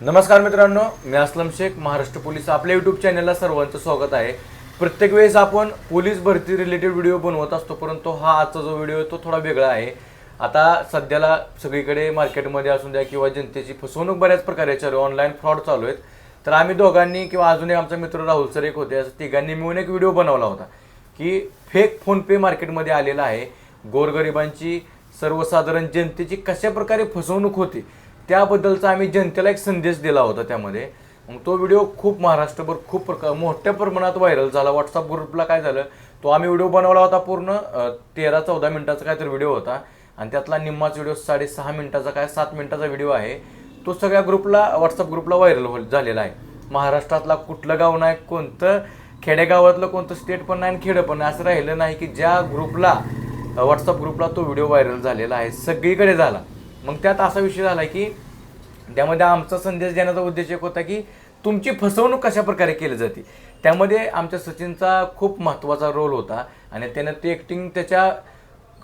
नमस्कार मित्रांनो मी असलम शेख महाराष्ट्र पोलीस आपल्या यूट्यूब चॅनलला सर्वांचं स्वागत आहे. प्रत्येक वेळेस आपण पोलीस भरती रिलेटेड व्हिडिओ बनवत असतो परंतु हा आजचा जो व्हिडिओ आहे तो थोडा वेगळा आहे. आता सध्याला सगळीकडे मार्केटमध्ये असून द्या किंवा जनतेची फसवणूक बऱ्याच प्रकारे चालू ऑनलाईन फ्रॉड चालू आहेत. तर आम्ही दोघांनी किंवा अजूनही आमचा मित्र राहुल सर एक होते असं तिघांनी मिळून एक व्हिडिओ बनवला होता की फेक फोनपे मार्केटमध्ये आलेला आहे. गोरगरिबांची सर्वसाधारण जनतेची कशा प्रकारे फसवणूक होते त्याबद्दलचा आम्ही जनतेला एक संदेश दिला होता त्यामध्ये. मग तो व्हिडिओ खूप महाराष्ट्रभर खूप प्रकार मोठ्या प्रमाणात व्हायरल झाला. व्हॉट्सअप ग्रुपला काय झालं तो आम्ही व्हिडिओ बनवला होता पूर्ण तेरा चौदा मिनिटाचा काहीतरी व्हिडिओ होता. आणि त्यातला निम्माच व्हिडिओ साडेसहा मिनिटाचा काय सात मिनिटाचा व्हिडिओ आहे. तो सगळ्या ग्रुपला व्हॉट्सअप ग्रुपला व्हायरल हो झालेला आहे. महाराष्ट्रातला कुठलं गाव नाही कोणतं खेडेगावातलं कोणतं स्टेट पण नाही आणि खेडं पण नाही. असं राहिलं नाही की ज्या ग्रुपला व्हॉट्सअप ग्रुपला तो व्हिडिओ व्हायरल झालेला आहे सगळीकडे झाला. मग त्यात असा विषय झाला की त्यामध्ये आमचा संदेश देण्याचा उद्देश एक होता की तुमची फसवणूक कशा प्रकारे केली जाते? त्यामध्ये आमच्या सचिनचा खूप महत्त्वाचा रोल होता आणि त्यानं ते ॲक्टिंग त्याच्या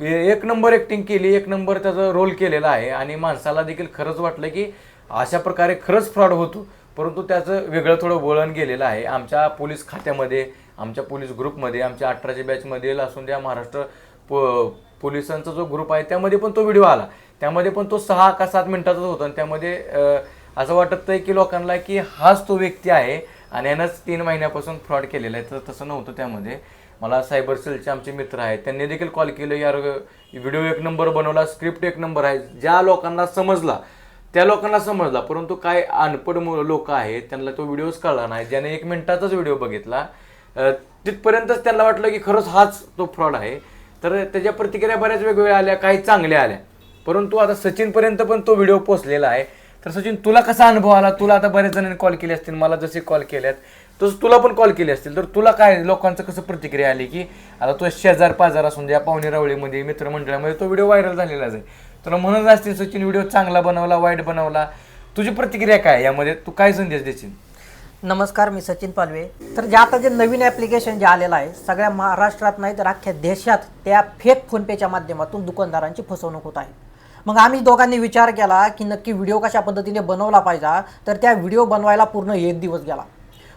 एक नंबर ॲक्टिंग केली एक नंबर त्याचा रोल केलेला आहे आणि माणसाला देखील खरंच वाटलं की अशा प्रकारे खरंच फ्रॉड होतो. परंतु त्याचं वेगळं थोडं वळण गेलेलं आहे. आमच्या पोलीस खात्यामध्ये आमच्या पोलीस ग्रुपमध्ये आमच्या अठराच्या बॅचमध्ये असून द्या महाराष्ट्र पो पोलिसांचा जो ग्रुप आहे त्यामध्ये पण तो व्हिडिओ आला. त्यामध्ये पण तो सहा का सात मिनिटाचाच होता आणि त्यामध्ये असं वाटत आहे की लोकांना की हाच तो व्यक्ती आहे आणि यानंच तीन महिन्यापासून फ्रॉड केलेला आहे. तर तसं नव्हतं त्यामध्ये. मला सायबर सेलचे आमचे मित्र आहेत त्यांनी देखील कॉल केलं यार व्हिडिओ एक नंबर बनवला स्क्रिप्ट एक नंबर आहे. ज्या लोकांना समजला त्या लोकांना समजला परंतु काय अनपड लोक आहेत त्यांना तो व्हिडिओच कळला नाही. ज्याने एक मिनिटाचाच व्हिडिओ बघितला तिथपर्यंतच त्यांना वाटलं की खरंच हाच तो फ्रॉड आहे. तर त्याच्या प्रतिक्रिया बऱ्याच वेगवेगळ्या आल्या काही चांगल्या आल्या. परंतु आता सचिनपर्यंत पण तो व्हिडिओ पोचलेला आहे. तर सचिन तुला कसा अनुभव आला? तुला आता बरेच जणांनी कॉल केले असतील मला जसे कॉल केल्यात तसं तुला पण कॉल केले असतील. तर तुला काय लोकांचं कसं प्रतिक्रिया आली की आता तो शेजार पाजार असून द्या पाहुणे रावळीमध्ये मित्रमंडळामध्ये तो व्हिडिओ व्हायरल झालेलाच आहे. तर म्हणत असतील सचिन व्हिडिओ चांगला बनवला वाईट बनवला. तुझी प्रतिक्रिया काय आहे यामध्ये? तू काय संदेश देशील? नमस्कार मी सचिन पालवे. तर जे आता जे नवीन ॲप्लिकेशन जे आलेलं आहे सगळ्या महाराष्ट्रात नाही तर अख्ख्या देशात त्या फेक फोनपेच्या माध्यमातून दुकानदारांची फसवणूक होत आहे. मग आम्ही दोघांनी विचार केला की नक्की व्हिडिओ कशा पद्धतीने बनवला पाहिजे तर त्या व्हिडिओ बनवायला पूर्ण एक दिवस गेला.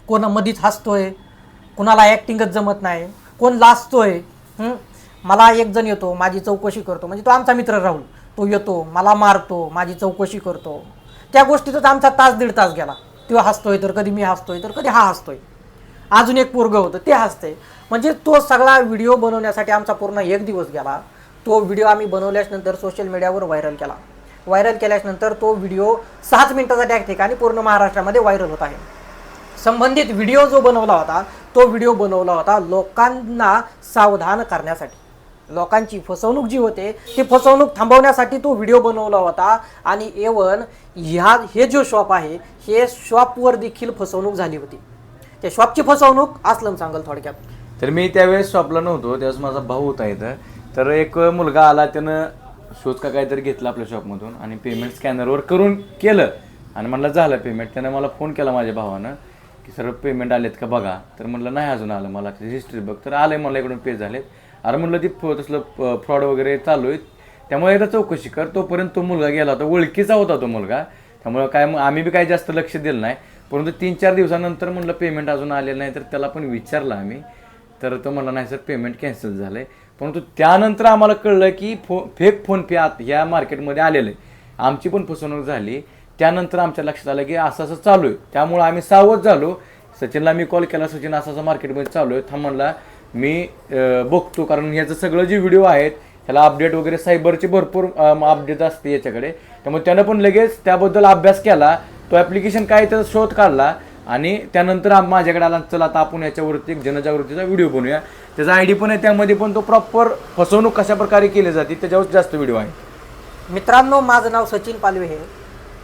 कोण मधीच हसतोय कुणाला ॲक्टिंगच जमत नाही कोण लाचतोय मला एक जण येतो माझी चौकशी करतो. म्हणजे तो आमचा मित्र राहुल. तो येतो मला मारतो माझी चौकशी करतो. त्या गोष्टीतच आमचा तास दीड तास गेला. तो हसतोय तर कधी मी हसतोय तर कधी हा हसतोय. अजून एक पोरगं होतं ते हसतंय. म्हणजे तो सगळा व्हिडिओ बनवण्यासाठी आमचा पूर्ण एक दिवस गेला. तो व्हिडिओ आम्ही बनवल्याच्यानंतर सोशल मीडियावर व्हायरल केला. व्हायरल केल्याच्यानंतर तो व्हिडिओ सहाच मिनिटाचा त्या ठिकाणी पूर्ण महाराष्ट्रामध्ये व्हायरल होत आहे. संबंधित व्हिडिओ जो बनवला होता तो व्हिडिओ बनवला होता लोकांना सावधान करण्यासाठी. लोकांची फसवणूक जी होते ती फसवणूक थांबवण्यासाठी तो व्हिडिओ बनवला होता आणि एवन ह्या हे जो शॉप आहे हे शॉपवर देखील फसवणूक झाली होती. त्या शॉपची फसवणूक असलं सांगल थोडक्यात. तर मी त्यावेळेस शॉपला नव्हतो त्यावेळेस माझा भाऊ होता इथं. तर एक मुलगा आला त्यानं शोध का काहीतरी घेतला आपल्या शॉपमधून आणि पेमेंट स्कॅनरवर करून केलं. आणि म्हणलं झालं पेमेंट त्यानं मला फोन केला माझ्या भावानं की सर पेमेंट आलेत का बघा. तर म्हणलं नाही अजून आलं मला. त्याची हिस्ट्री बघ. तर आलं मला इकडून पे झालेत. अरे म्हणलं ती तसलं फ्रॉड वगैरे चालू आहे त्यामुळे एकदा चौकशी कर. तोपर्यंत तो मुलगा गेला होता. ओळखीचा होता तो मुलगा. त्यामुळं काय मग आम्ही बी काही जास्त लक्ष दिलं नाही. परंतु तीन चार दिवसानंतर म्हणलं पेमेंट अजून आलेलं नाही. तर त्याला पण विचारलं आम्ही. तर तो म्हणला नाही सर पेमेंट कॅन्सल झालं आहे परंतु त्यानंतर आम्हाला कळलं की फो फेक फोनपे आत ह्या मार्केटमध्ये आलेलं आहे. आमची पण फसवणूक झाली. त्यानंतर आमच्या लक्षात आलं की असं असं चालू आहे. त्यामुळं आम्ही सावध झालो. सचिनला मी कॉल केला सचिन असं असं मार्केटमध्ये चालू आहे. थांब म्हणला मी बघतो कारण ह्याचं सगळं जे व्हिडिओ आहेत ह्याला अपडेट वगैरे सायबरचे भरपूर अपडेट असते याच्याकडे. त्यामुळे त्यानं पण लगेच त्याबद्दल अभ्यास केला. तो ॲप्लिकेशन काय त्याचा शोध काढला. आणि त्यानंतर माझ्याकडे आला चला आता आपण याच्यावरती एक जनजागृतीचा व्हिडिओ बनवूया. त्याचा आय डी पण आहे त्यामध्ये पण तो प्रॉपर फसवणूक कशा प्रकारे केली जाते त्याच्यावर जास्त व्हिडिओ आहे. मित्रांनो माझं नाव सचिन पालवे हे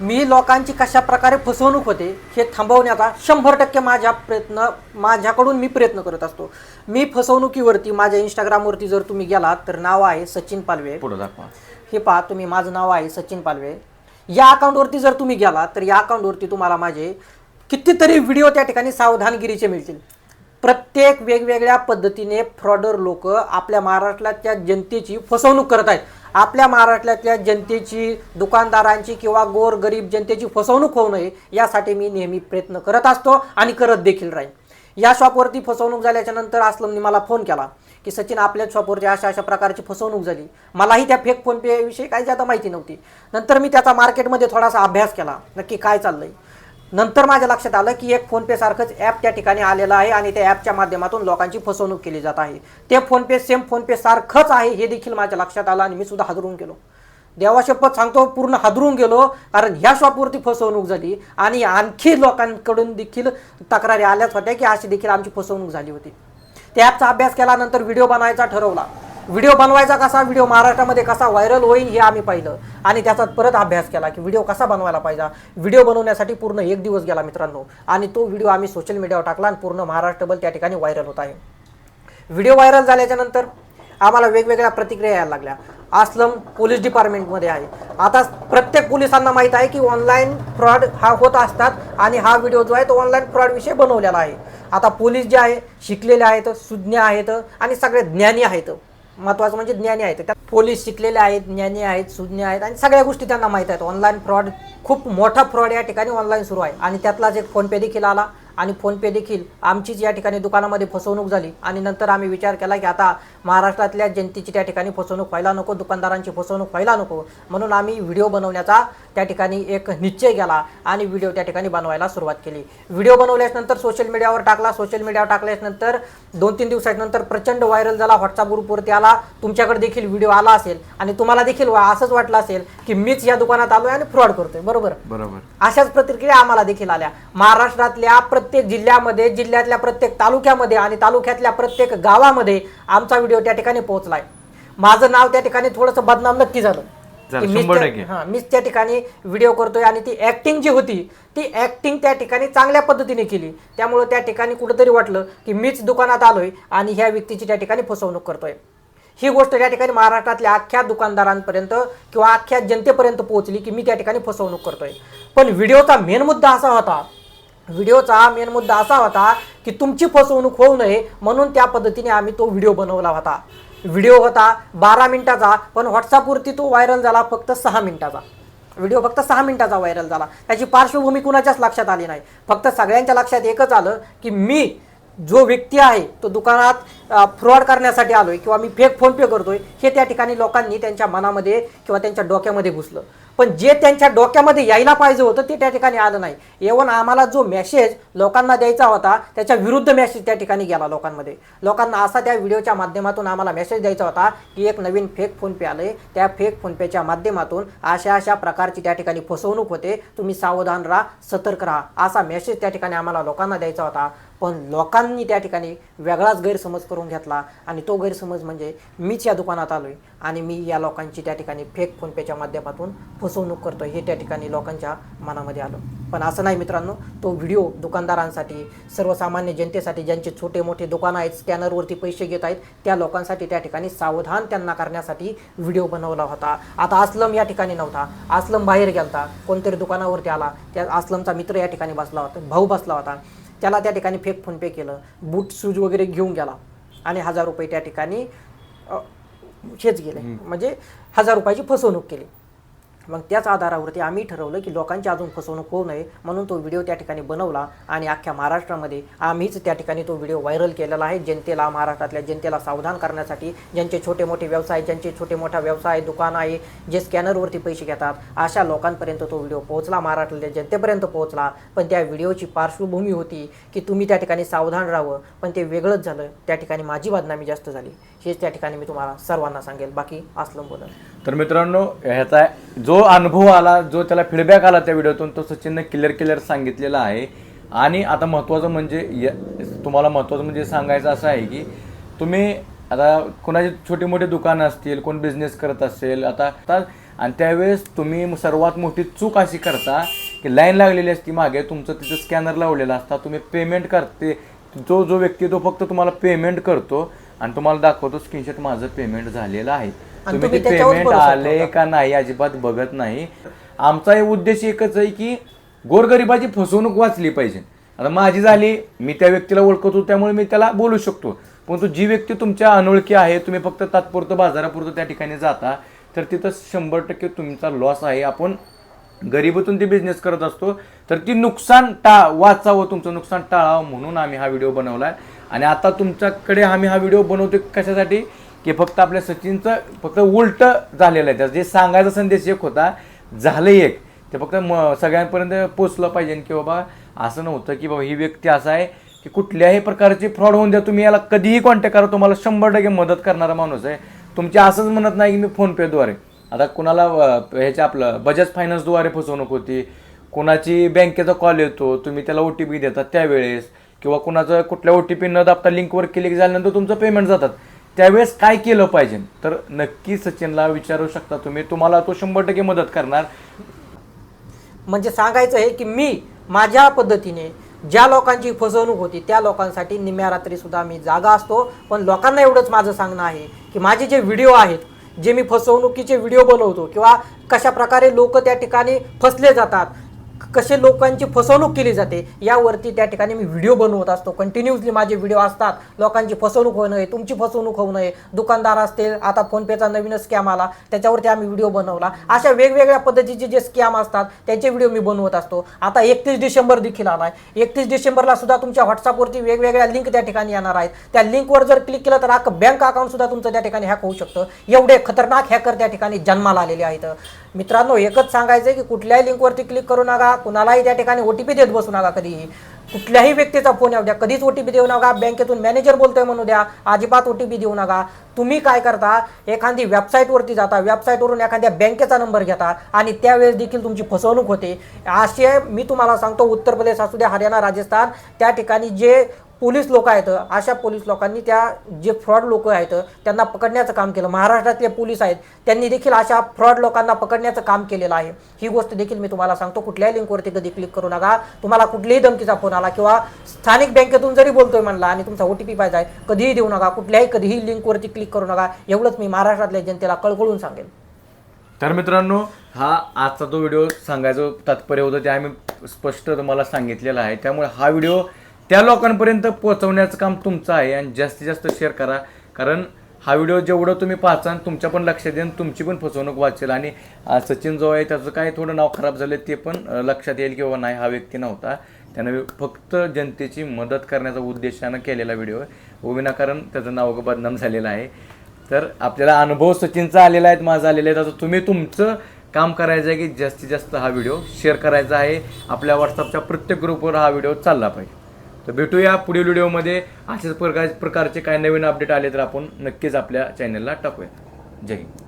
मी लोकांची कशा प्रकारे फसवणूक होते हे थांबवण्याचा शंभर टक्के माझ्या प्रयत्न माझ्याकडून मी प्रयत्न करत असतो. मी फसवणुकीवरती माझ्या इंस्टाग्रामवरती जर तुम्ही गेलात तर नाव आहे सचिन पालवे. पुढं दाखवा. हे पहा तुम्ही माझं नाव आहे सचिन पालवे. या अकाउंटवरती जर तुम्ही गेलात तर या अकाउंटवरती तुम्हाला माझे कितीतरी व्हिडिओ त्या ठिकाणी सावधानगिरीचे मिळतील. प्रत्येक वेगवेगळ्या पद्धतीने फ्रॉडर लोक आपल्या महाराष्ट्रातल्या जनतेची फसवणूक करत आहेत. आपल्या महाराष्ट्रातल्या जनतेची दुकानदारांची किंवा गोरगरीब जनतेची फसवणूक होऊ नये यासाठी मी नेहमी प्रयत्न करत असतो आणि करत देखील राहीन. या शॉपवरती फसवणूक झाल्याच्यानंतर असलमने मला फोन केला की सचिन आपल्या शॉपवरती अशा अशा प्रकारची फसवणूक झाली. मलाही त्या फेक फोनपे विषयी काही जादा माहिती नव्हती. नंतर मी त्याचा मार्केटमध्ये थोडासा अभ्यास केला. नक्की काय चाललंय? नंतर माझ्या लक्षात आलं की एक फोनपे सारखंच ॲप त्या ठिकाणी आलेलं आहे आणि त्या ॲपच्या माध्यमातून लोकांची फसवणूक केली जात आहे. ते फोनपे सेम फोनपे सारखंच आहे हे देखील माझ्या लक्षात आलं आणि मी सुद्धा हादरून गेलो. देवाशपथ सांगतो पूर्ण हादरून गेलो कारण ह्या शॉपवरती फसवणूक झाली आणि आणखी लोकांकडून देखील तक्रारी आल्याच होत्या की अशी देखील आमची फसवणूक झाली होती. त्या ॲपचा अभ्यास केल्यानंतर व्हिडिओ बनवायचा ठरवला. व्हिडिओ बनवायचा कसा व्हिडिओ महाराष्ट्रामध्ये कसा व्हायरल होईल हे आम्ही पाहिलं. आणि त्याचा परत अभ्यास केला की व्हिडिओ कसा बनवायला पाहिजे. व्हिडिओ बनवण्यासाठी पूर्ण एक दिवस गेला मित्रांनो. आणि तो व्हिडिओ आम्ही सोशल मीडियावर टाकला आणि पूर्ण महाराष्ट्रभर त्या ठिकाणी व्हायरल होत आहे. व्हिडिओ व्हायरल झाल्याच्यानंतर आम्हाला वेगवेगळ्या प्रतिक्रिया यायला लागल्या. आसलम पोलीस डिपार्टमेंटमध्ये आहे. आता प्रत्येक पोलिसांना माहीत आहे की ऑनलाईन फ्रॉड हा होत असतात आणि हा व्हिडिओ जो आहे तो ऑनलाईन फ्रॉडविषयी बनवलेला आहे. आता पोलीस जे आहे शिकलेले आहेत सुज्ञ आहेत आणि सगळे ज्ञानी आहेत. महत्वाचं म्हणजे ज्ञानी आहेत. त्यात पोलीस शिकलेले आहेत ज्ञानी आहेत सुज्ञ आहेत आणि सगळ्या गोष्टी त्यांना माहीत आहेत. ऑनलाईन फ्रॉड खूप मोठा फ्रॉड या ठिकाणी ऑनलाईन सुरू आहे. आणि त्यातलाच एक फोनपे देखील आला. आणि फोनपे देखील. आमचीच या ठिकाणी दुकानामध्ये फसवणूक झाली. आणि नंतर आम्ही विचार केला की आता महाराष्ट्रातल्या जनतेची त्या ठिकाणी फसवणूक व्हायला नको दुकानदारांची फसवणूक व्हायला नको. म्हणून आम्ही व्हिडिओ बनवण्याचा त्या ठिकाणी एक निश्चय केला आणि व्हिडिओ त्या ठिकाणी बनवायला सुरुवात केली. व्हिडिओ बनवल्यानंतर सोशल मीडियावर टाकला. सोशल मीडियावर टाकल्यानंतर दोन तीन दिवसानंतर प्रचंड व्हायरल झाला. व्हॉट्सअप ग्रुपवरती आला. तुमच्याकडे देखील व्हिडिओ आला असेल आणि तुम्हाला देखील असंच वाटलं असेल की मीच या दुकानात आलोय आणि फ्रॉड करतोय. बरोबर? बरोबर. अशाच प्रतिक्रिया आम्हाला देखील आल्या. महाराष्ट्रातल्या प्रत्येक जिल्ह्यामध्ये जिल्ह्यातल्या प्रत्येक तालुक्यामध्ये आणि तालुक्यातल्या प्रत्येक गावामध्ये आमचा व्हिडिओ त्या ठिकाणी पोहोचलाय. माझं नाव त्या ठिकाणी थोडंसं बदनाम नक्की झालं. मीच त्या ठिकाणी व्हिडिओ करतोय आणि ती ऍक्टिंग जी होती ती ऍक्टिंग त्या ठिकाणी चांगल्या पद्धतीने केली. त्यामुळे त्या ठिकाणी कुठंतरी वाटलं की मीच दुकानात आलोय आणि ह्या व्यक्तीची त्या ठिकाणी फसवणूक करतोय. ही गोष्ट त्या ठिकाणी महाराष्ट्रातल्या अख्ख्या दुकानदारांपर्यंत किंवा अख्ख्या जनतेपर्यंत पोहोचली की मी त्या ठिकाणी फसवणूक करतोय. पण व्हिडिओचा मेन मुद्दा असा होता व्हिडिओचा मेन मुद्दा असा होता की तुमची फसवणूक होऊ नये म्हणून त्या पद्धतीने आम्ही तो व्हिडिओ बनवला होता. व्हिडिओ होता बारा मिनिटाचा पण व्हॉट्सअपवरती तो व्हायरल झाला फक्त सहा मिनिटाचा. व्हिडिओ फक्त सहा मिनिटाचा व्हायरल झाला. त्याची पार्श्वभूमी कुणाच्याच लक्षात आली नाही. फक्त सगळ्यांच्या लक्षात एकच आलं की मी जो व्यक्ती आहे तो दुकानात फ्रॉड करण्यासाठी आलोय किंवा मी फेक फोनपे करतोय हे त्या ठिकाणी लोकांनी त्यांच्या मनामध्ये किंवा त्यांच्या डोक्यामध्ये घुसलं. पण जे त्यांच्या डोक्यामध्ये यायला पाहिजे होतं ते त्या ठिकाणी आलं नाही. एवन आम्हाला जो मेसेज लोकांना द्यायचा होता त्याच्या विरुद्ध मेसेज त्या ठिकाणी गेला लोकांमध्ये. लोकांना असा त्या व्हिडिओच्या माध्यमातून आम्हाला मेसेज द्यायचा होता की एक नवीन फेक फोनपे आले त्या फेक फोनपेच्या माध्यमातून अशा अशा प्रकारची त्या ठिकाणी फसवणूक होते. तुम्ही सावधान राहा सतर्क राहा. असा मेसेज त्या ठिकाणी आम्हाला लोकांना द्यायचा होता. पण लोकांनी त्या ठिकाणी वेगळाच गैरसमज करून घेतला आणि तो गैरसमज म्हणजे मीच या दुकानात आलो आहे आणि मी या लोकांची त्या ठिकाणी फेक फोनपेच्या माध्यमातून फसवणूक करतो हे त्या ठिकाणी लोकांच्या मनामध्ये आलं. पण असं नाही मित्रांनो तो व्हिडिओ दुकानदारांसाठी सर्वसामान्य जनतेसाठी ज्यांचे छोटे मोठे दुकानं आहेत स्कॅनरवरती पैसे घेत आहेत त्या लोकांसाठी त्या ठिकाणी सावधान त्यांना करण्यासाठी व्हिडिओ बनवला होता. आता असलम या ठिकाणी नव्हता. असलम बाहेर गेलता कोणतरी दुकानावरती आला. त्या असलमचा मित्र या ठिकाणी बसला होता भाऊ बसला होता. त्याला त्या ठिकाणी फेक फोनपे केलं. बूट शूज वगैरे घेऊन गेला. आणि हजार रुपये त्या ठिकाणी हेच गेले. म्हणजे हजार रुपयाची फसवणूक केली. मग त्याच आधारावरती आम्ही ठरवलं की लोकांची अजून फसवणूक होऊ नये म्हणून तो व्हिडिओ त्या ठिकाणी बनवला आणि अख्ख्या महाराष्ट्रामध्ये आम्हीच त्या ठिकाणी तो व्हिडिओ व्हायरल केलेला आहे. जनतेला महाराष्ट्रातल्या जनतेला सावधान करण्यासाठी ज्यांचे छोटे मोठे व्यवसाय ज्यांचे छोटे मोठा व्यवसाय दुकान आहे जे स्कॅनरवरती पैसे घेतात अशा लोकांपर्यंत तो व्हिडिओ पोहोचला महाराष्ट्रातल्या जनतेपर्यंत पोहोचला. पण त्या व्हिडिओची पार्श्वभूमी होती की तुम्ही त्या ठिकाणी सावधान राहावं. पण ते वेगळंच झालं. त्या ठिकाणी माझी बदनामी जास्त झाली. हेच त्या ठिकाणी मी तुम्हाला सर्वांना सांगेल. बाकी असलं बोलत तर मित्रांनो ह्याचा जो अनुभव आला जो त्याला फीडबॅक आला त्या व्हिडिओतून तो सचिननं क्लिअर क्लिअर सांगितलेला आहे. आणि आता महत्त्वाचं म्हणजे य- तुम्हाला महत्त्वाचं म्हणजे सांगायचं असं आहे की तुम्ही आता कोणाचे छोटे मोठे दुकानं असतील कोण बिझनेस करत असेल आता आता आणि त्यावेळेस तुम्ही सर्वात मोठी चूक अशी करता की लाईन लागलेली असती मागे तुमचं तिथं स्कॅनर लावलेला असता तुम्ही पेमेंट करते जो जो व्यक्ती तो फक्त तुम्हाला पेमेंट करतो आणि तुम्हाला दाखवतो स्क्रीनशॉट माझं पेमेंट झालेलं आहे. तुम्ही ते पेमेंट आले. का नाही अजिबात बघत नाही. आमचा उद्देश एकच आहे की गोरगरिबाची फसवणूक वाचली पाहिजे. आता माझी झाली मी त्या व्यक्तीला ओळखतो त्यामुळे मी त्याला बोलू शकतो. परंतु जी व्यक्ती तुमच्या अनोळखी आहे तुम्ही फक्त तात्पुरतं बाजारापुरतं त्या ठिकाणी जाता तर तिथं शंभर टक्के तुमचा लॉस आहे. आपण गरिबीतून ती बिझनेस करत असतो तर ती नुकसान टा वाचावं तुमचं नुकसान टाळावं म्हणून आम्ही हा व्हिडिओ बनवला आहे आणि आता तुमच्याकडे आम्ही हा व्हिडिओ बनवतो कशासाठी? की फक्त आपल्या सचिनचं फक्त उलट झालेलं आहे. त्याचं जे सांगायचा संदेश एक होता झालं एक. ते फक्त म सगळ्यांपर्यंत पोचलं पाहिजे. की बाबा असं नव्हतं की बाबा ही व्यक्ती असा आहे की कुठल्याही प्रकारची फ्रॉड होऊन द्या. तुम्ही याला कधीही कॉन्टॅक्ट करा. तुम्हाला शंभर टक्के मदत करणारा माणूस आहे. तुमचे असंच म्हणत नाही की मी फोनपेद्वारे. आता कुणाला ह्याच्या आपलं बजाज फायनान्सद्वारे फसवणूक होती. कोणाची बँकेचा कॉल येतो. तुम्ही त्याला ओ टी पी देतात त्यावेळेस. किंवा कुणाचं कुठल्या ओ टी पी न दाबता लिंकवर क्लिक झाल्यानंतर तुमचं पेमेंट जातात. त्यावेळेस काय केलं पाहिजे? तर नक्की सचिनला विचारू शकता तुम्ही. तुम्हाला तो शंभर टक्के मदत करणार. म्हणजे सांगायचं आहे की मी माझ्या पद्धतीने ज्या लोकांची फसवणूक होती त्या लोकांसाठी निम्या रात्री सुद्धा मी जागा असतो. पण लोकांना एवढंच माझं सांगणं आहे की माझे जे व्हिडिओ आहेत जे मी फसवणुकीचे व्हिडिओ बनवतो किंवा कशा प्रकारे लोक त्या ठिकाणी फसले जातात कसे लोकांची फसवणूक केली जाते यावरती त्या ठिकाणी मी व्हिडिओ बनवत असतो. कंटिन्युअसली माझे व्हिडिओ असतात. लोकांची फसवणूक होऊ नये तुमची फसवणूक होऊ नये. दुकानदार असतील आता फोनपेचा नवीन स्कॅम आला त्याच्यावरती आम्ही व्हिडिओ बनवला. अशा वेगवेगळ्या पद्धतीचे जे स्कॅम असतात त्यांचे व्हिडिओ मी बनवत असतो. आता एकतीस डिसेंबर देखील आला आहे एकतीस डिसेंबरला सुद्धा तुमच्या व्हॉट्सअपवरती वेगवेगळ्या लिंक त्या ठिकाणी येणार आहेत. त्या लिंकवर जर क्लिक केलं तर अख्खं बँक अकाउंट सुद्धा तुमचं त्या ठिकाणी हॅक होऊ शकतं. एवढे खतरनाक हॅकर त्या ठिकाणी जन्माला आलेले आहेत. मित्रांनो एकच सांगायचं आहे की कुठल्याही लिंकवरती क्लिक करू नका. कुणालाही त्या ठिकाणी ओ टी पी देत बसू नका कधी कुठल्याही व्यक्तीचा फोन येऊ द्या. कधीच ओ टी पी देऊ नका. बँकेतून मॅनेजर बोलतोय म्हणू द्या. अजिबात ओ टी पी देऊ नका. तुम्ही काय करता? एखादी वेबसाईटवरती जाता. वेबसाईटवरून एखाद्या बँकेचा नंबर घेता आणि त्यावेळेस देखील तुमची फसवणूक होते. असे मी तुम्हाला सांगतो. उत्तर प्रदेश असू द्या हरियाणा राजस्थान त्या ठिकाणी जे पोलीस लोक आहेत अशा पोलीस लोकांनी त्या जे फ्रॉड लोक आहेत त्यांना पकडण्याचं काम केलं. महाराष्ट्रातले पोलीस आहेत त्यांनी देखील अशा फ्रॉड लोकांना पकडण्याचं काम केलेलं आहे. ही गोष्ट देखील मी तुम्हाला सांगतो. कुठल्याही लिंकवरती कधी क्लिक करू नका. तुम्हाला कुठल्याही धमकीचा फोन आला किंवा स्थानिक बँकेतून जरी बोलतोय म्हणला आणि तुमचा ओ टी पी पाहिजे आहे कधीही देऊ नका. कुठल्याही कधीही लिंकवरती क्लिक करू नका. एवढंच मी महाराष्ट्रातल्या जनतेला कळकळून सांगेन. तर मित्रांनो हा आजचा जो व्हिडिओ सांगायचं तात्पर्य होतं ते आम्ही स्पष्ट तुम्हाला सांगितलेलं आहे. त्यामुळे हा व्हिडिओ त्या लोकांपर्यंत पोहोचवण्याचं काम तुमचं आहे आणि जास्तीत जास्त शेअर करा. कारण हा व्हिडिओ जेवढं तुम्ही पाहचाल तुमच्या पण लक्षात येईल तुमची पण फसवणूक वाचेल. आणि सचिन जो आहे त्याचं काय थोडं नाव खराब झालं ते पण लक्षात येईल किंवा नाही हा व्यक्ती नव्हता. त्यानं फक्त जनतेची मदत करण्याचा उद्देशानं केलेला व्हिडिओ आहे. विनाकारण त्याचं नाव बदनाम झालेलं आहे. तर आपल्याला अनुभव सचिनचा आलेला आहे माझा आलेला आहे. त्याचं तुम्ही तुमचं काम करायचं आहे की जास्तीत जास्त हा व्हिडिओ शेअर करायचा आहे. आपल्या व्हॉट्सअपच्या प्रत्येक ग्रुपवर हा व्हिडिओ चालला पाहिजे. तर भेटूया पुढील व्हिडिओमध्ये. अशाच प्रकार प्रकारचे काय नवीन अपडेट आले तर आपण नक्कीच आपल्या चॅनलला टाकूया. जय हिंद.